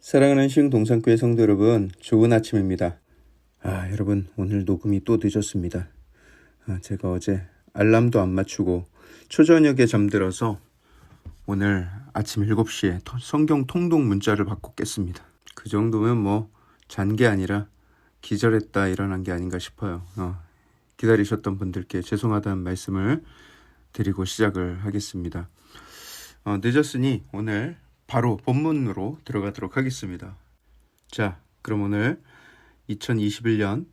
사랑하는 시흥 동산교회 성도 여러분, 좋은 아침입니다. 아, 여러분, 오늘 녹음이 또 늦었습니다. 아, 제가 어제 알람도 안 맞추고 초저녁에 잠들어서 오늘 아침 7시에 성경 통독 문자를 받고 깼습니다. 그 정도면 뭐 잔 게 아니라 기절했다 일어난 게 아닌가 싶어요. 어, 기다리셨던 분들께 죄송하다는 말씀을 드리고 시작을 하겠습니다. 어, 늦었으니 오늘 바로 본문으로 들어가도록 하겠습니다. 자, 그럼 오늘 2021년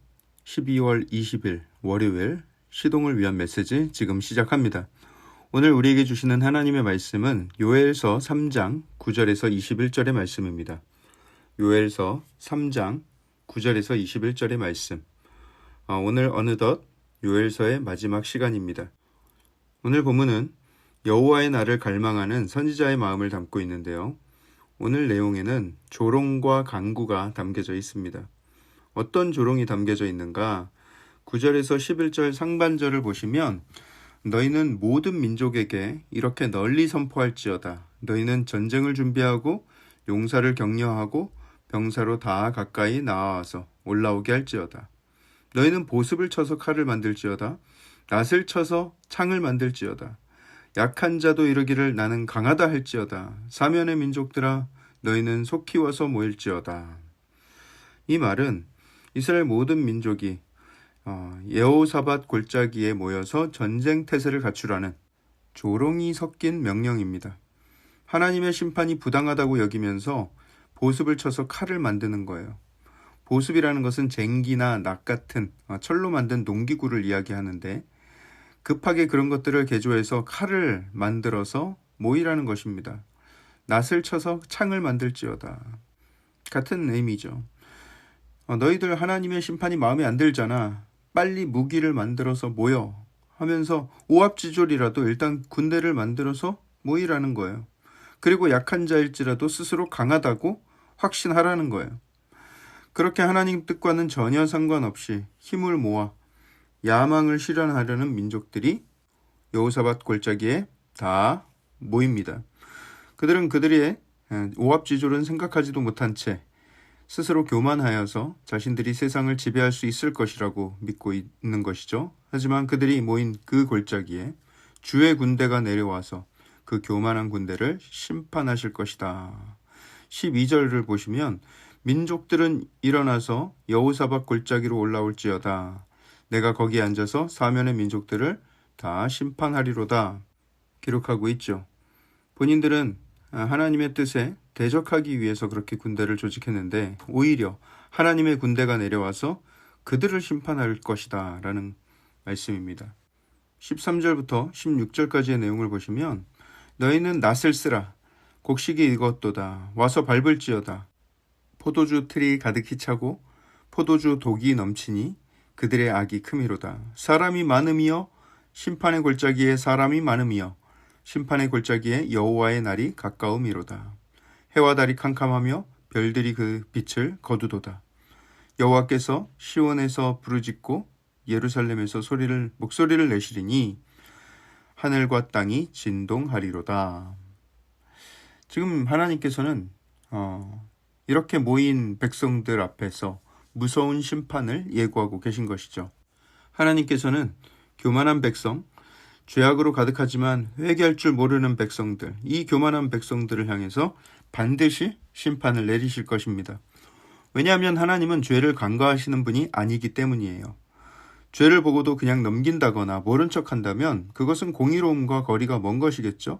12월 20일 월요일 시동을 위한 메시지 지금 시작합니다. 오늘 우리에게 주시는 하나님의 말씀은 요엘서 3장 9절에서 21절의 말씀입니다. 요엘서 3장 9절에서 21절의 말씀. 아, 오늘 어느덧 요엘서의 마지막 시간입니다. 오늘 본문은 여호와의 날을 갈망하는 선지자의 마음을 담고 있는데요. 오늘 내용에는 조롱과 강구가 담겨져 있습니다. 어떤 조롱이 담겨져 있는가? 9절에서 11절 상반절을 보시면 너희는 모든 민족에게 이렇게 널리 선포할지어다. 너희는 전쟁을 준비하고 용사를 격려하고 병사로 다 가까이 나와서 올라오게 할지어다. 너희는 보습을 쳐서 칼을 만들지어다. 낫을 쳐서 창을 만들지어다. 약한 자도 이르기를 나는 강하다 할지어다. 사면의 민족들아 너희는 속히 와서 모일지어다. 이 말은 이스라엘 모든 민족이 어, 예호사밧 골짜기에 모여서 전쟁 태세를 갖추라는 조롱이 섞인 명령입니다. 하나님의 심판이 부당하다고 여기면서 보습을 쳐서 칼을 만드는 거예요. 보습이라는 것은 쟁기나 낙 같은 어, 철로 만든 농기구를 이야기하는데 급하게 그런 것들을 개조해서 칼을 만들어서 모이라는 것입니다. 낫을 쳐서 창을 만들지어다. 같은 의미죠. 어, 너희들 하나님의 심판이 마음에 안 들잖아. 빨리 무기를 만들어서 모여 하면서 오합지졸이라도 일단 군대를 만들어서 모이라는 거예요. 그리고 약한 자일지라도 스스로 강하다고 확신하라는 거예요. 그렇게 하나님 뜻과는 전혀 상관없이 힘을 모아 야망을 실현하려는 민족들이 여호사밧 골짜기에 다 모입니다. 그들은 그들의 오합지졸은 생각하지도 못한 채 스스로 교만하여서 자신들이 세상을 지배할 수 있을 것이라고 믿고 있는 것이죠. 하지만 그들이 모인 그 골짜기에 주의 군대가 내려와서 그 교만한 군대를 심판하실 것이다. 12절을 보시면 민족들은 일어나서 여호사밧 골짜기로 올라올지어다. 내가 거기에 앉아서 사면의 민족들을 다 심판하리로다. 기록하고 있죠. 본인들은 하나님의 뜻에 대적하기 위해서 그렇게 군대를 조직했는데 오히려 하나님의 군대가 내려와서 그들을 심판할 것이다 라는 말씀입니다. 13절부터 16절까지의 내용을 보시면 너희는 낫을 쓰라 곡식이 익었도다 와서 밟을지어다 포도주 틀이 가득히 차고 포도주 독이 넘치니 그들의 악이 크미로다 사람이 많음이여 심판의 골짜기에 사람이 많음이여 심판의 골짜기에 여호와의 날이 가까움이로다. 해와 달이 캄캄하며 별들이 그 빛을 거두도다. 여호와께서 시온에서 부르짖고 예루살렘에서 소리를 목소리를 내시리니 하늘과 땅이 진동하리로다. 지금 하나님께서는 어, 이렇게 모인 백성들 앞에서 무서운 심판을 예고하고 계신 것이죠. 하나님께서는 교만한 백성, 죄악으로 가득하지만 회개할 줄 모르는 백성들, 이 교만한 백성들을 향해서 반드시 심판을 내리실 것입니다. 왜냐하면 하나님은 죄를 간과하시는 분이 아니기 때문이에요. 죄를 보고도 그냥 넘긴다거나 모른 척 한다면 그것은 공의로움과 거리가 먼 것이겠죠?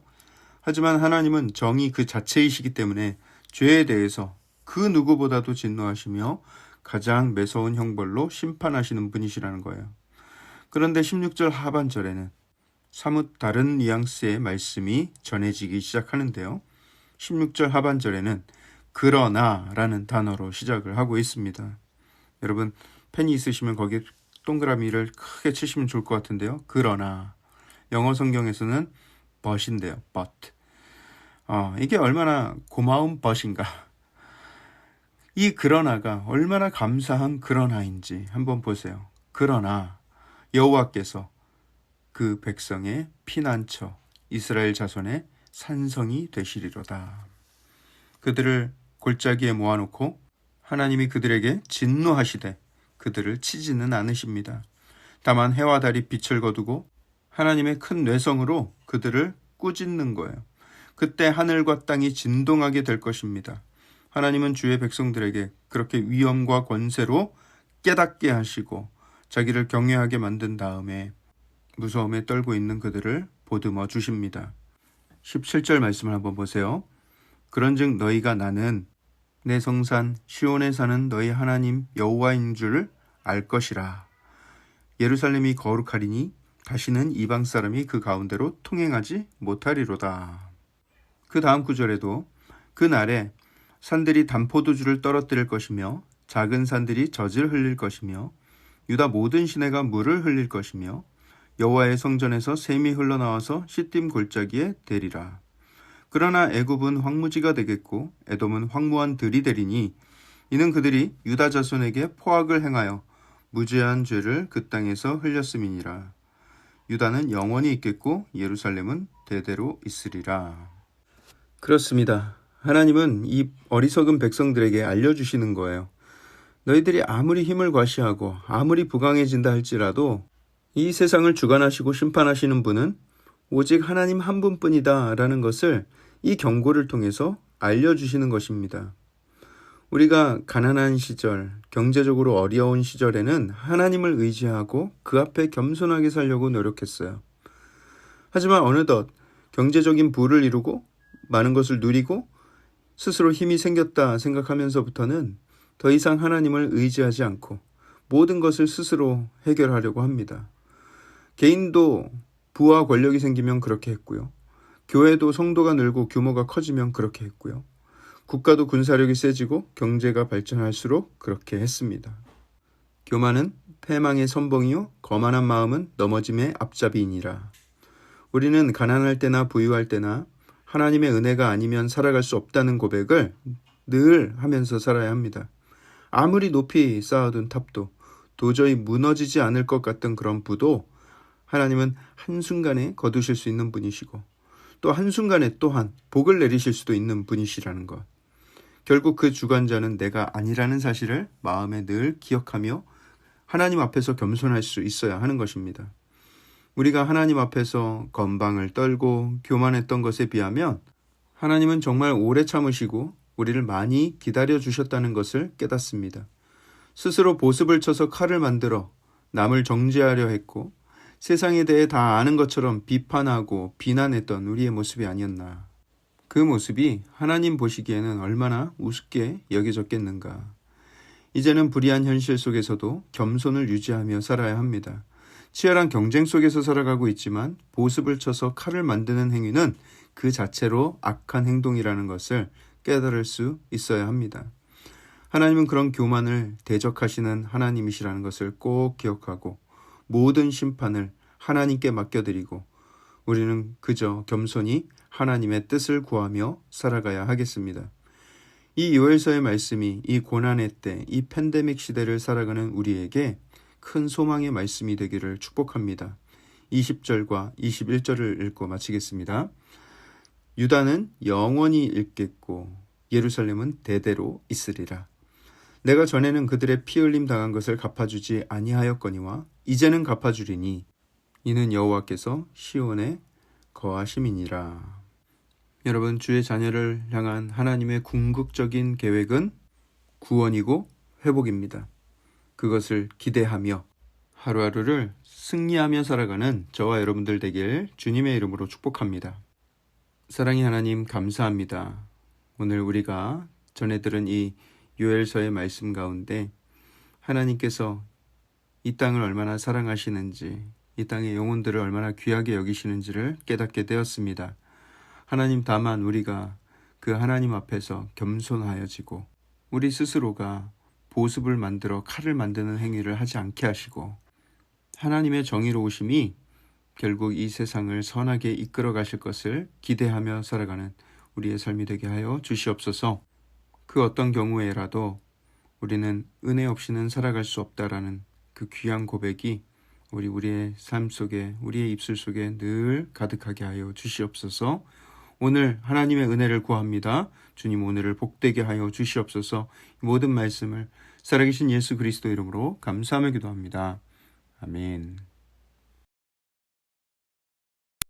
하지만 하나님은 정의 그 자체이시기 때문에 죄에 대해서 그 누구보다도 진노하시며 가장 매서운 형벌로 심판하시는 분이시라는 거예요. 그런데 16절 하반절에는 사뭇 다른 뉘앙스의 말씀이 전해지기 시작하는데요. 16절 하반절에는 그러나 라는 단어로 시작을 하고 있습니다. 여러분 펜이 있으시면 거기에 동그라미를 크게 치시면 좋을 것 같은데요. 그러나 영어 성경에서는 but인데요. but. 어, 이게 얼마나 고마운 but인가. 이 그러나가 얼마나 감사한 그러나인지 한번 보세요. 그러나 여호와께서 그 백성의 피난처 이스라엘 자손의 산성이 되시리로다. 그들을 골짜기에 모아놓고 하나님이 그들에게 진노하시되 그들을 치지는 않으십니다. 다만 해와 달이 빛을 거두고 하나님의 큰 뇌성으로 그들을 꾸짖는 거예요. 그때 하늘과 땅이 진동하게 될 것입니다. 하나님은 주의 백성들에게 그렇게 위엄과 권세로 깨닫게 하시고 자기를 경외하게 만든 다음에 무서움에 떨고 있는 그들을 보듬어 주십니다. 17절 말씀을 한번 보세요. 그런즉 너희가 나는 내 성산 시온에 사는 너희 하나님 여호와인 줄 알 것이라. 예루살렘이 거룩하리니 다시는 이방 사람이 그 가운데로 통행하지 못하리로다. 그 다음 구절에도 그 날에 산들이 단포도주를 떨어뜨릴 것이며 작은 산들이 젖을 흘릴 것이며 유다 모든 시내가 물을 흘릴 것이며 여호와의 성전에서 샘이 흘러나와서 시딤 골짜기에 되리라. 그러나 애굽은 황무지가 되겠고 에돔은 황무한 들이 되리니 이는 그들이 유다 자손에게 포악을 행하여 무죄한 죄를 그 땅에서 흘렸음이니라. 유다는 영원히 있겠고 예루살렘은 대대로 있으리라. 그렇습니다. 하나님은 이 어리석은 백성들에게 알려주시는 거예요. 너희들이 아무리 힘을 과시하고 아무리 부강해진다 할지라도 이 세상을 주관하시고 심판하시는 분은 오직 하나님 한 분뿐이다 라는 것을 이 경고를 통해서 알려주시는 것입니다. 우리가 가난한 시절, 경제적으로 어려운 시절에는 하나님을 의지하고 그 앞에 겸손하게 살려고 노력했어요. 하지만 어느덧 경제적인 부를 이루고 많은 것을 누리고 스스로 힘이 생겼다 생각하면서부터는 더 이상 하나님을 의지하지 않고 모든 것을 스스로 해결하려고 합니다. 개인도 부와 권력이 생기면 그렇게 했고요. 교회도 성도가 늘고 규모가 커지면 그렇게 했고요. 국가도 군사력이 세지고 경제가 발전할수록 그렇게 했습니다. 교만은 패망의 선봉이요 거만한 마음은 넘어짐의 앞잡이이니라. 우리는 가난할 때나 부유할 때나 하나님의 은혜가 아니면 살아갈 수 없다는 고백을 늘 하면서 살아야 합니다. 아무리 높이 쌓아둔 탑도 도저히 무너지지 않을 것 같던 그런 부도 하나님은 한순간에 거두실 수 있는 분이시고 또 한순간에 또한 복을 내리실 수도 있는 분이시라는 것. 결국 그 주관자는 내가 아니라는 사실을 마음에 늘 기억하며 하나님 앞에서 겸손할 수 있어야 하는 것입니다. 우리가 하나님 앞에서 건방을 떨고 교만했던 것에 비하면 하나님은 정말 오래 참으시고 우리를 많이 기다려 주셨다는 것을 깨닫습니다. 스스로 보습을 쳐서 칼을 만들어 남을 정죄하려 했고 세상에 대해 다 아는 것처럼 비판하고 비난했던 우리의 모습이 아니었나. 그 모습이 하나님 보시기에는 얼마나 우습게 여겨졌겠는가. 이제는 불의한 현실 속에서도 겸손을 유지하며 살아야 합니다. 치열한 경쟁 속에서 살아가고 있지만 보습을 쳐서 칼을 만드는 행위는 그 자체로 악한 행동이라는 것을 깨달을 수 있어야 합니다. 하나님은 그런 교만을 대적하시는 하나님이시라는 것을 꼭 기억하고 모든 심판을 하나님께 맡겨드리고 우리는 그저 겸손히 하나님의 뜻을 구하며 살아가야 하겠습니다. 이 요엘서의 말씀이 이 고난의 때, 이 팬데믹 시대를 살아가는 우리에게 큰 소망의 말씀이 되기를 축복합니다. 20절과 21절을 읽고 마치겠습니다. 유다는 영원히 있겠고 예루살렘은 대대로 있으리라. 내가 전에는 그들의 피 흘림 당한 것을 갚아주지 아니하였거니와 이제는 갚아주리니 이는 여호와께서 시온에 거하심이니라. 여러분 주의 자녀를 향한 하나님의 궁극적인 계획은 구원이고 회복입니다. 그것을 기대하며 하루하루를 승리하며 살아가는 저와 여러분들 되길 주님의 이름으로 축복합니다. 사랑의 하나님 감사합니다. 오늘 우리가 전해 들은 이 요엘서의 말씀 가운데 하나님께서 이 땅을 얼마나 사랑하시는지 이 땅의 영혼들을 얼마나 귀하게 여기시는지를 깨닫게 되었습니다. 하나님 다만 우리가 그 하나님 앞에서 겸손하여지고 우리 스스로가 보습을 만들어 칼을 만드는 행위를 하지 않게 하시고 하나님의 정의로우심이 결국 이 세상을 선하게 이끌어 가실 것을 기대하며 살아가는 우리의 삶이 되게 하여 주시옵소서. 그 어떤 경우에라도 우리는 은혜 없이는 살아갈 수 없다라는 그 귀한 고백이 우리 우리의 삶 속에 우리의 입술 속에 늘 가득하게 하여 주시옵소서. 오늘 하나님의 은혜를 구합니다. 주님 오늘을 복되게 하여 주시옵소서. 이 모든 말씀을 살아계신 예수 그리스도 이름으로 감사하며 기도합니다. 아멘.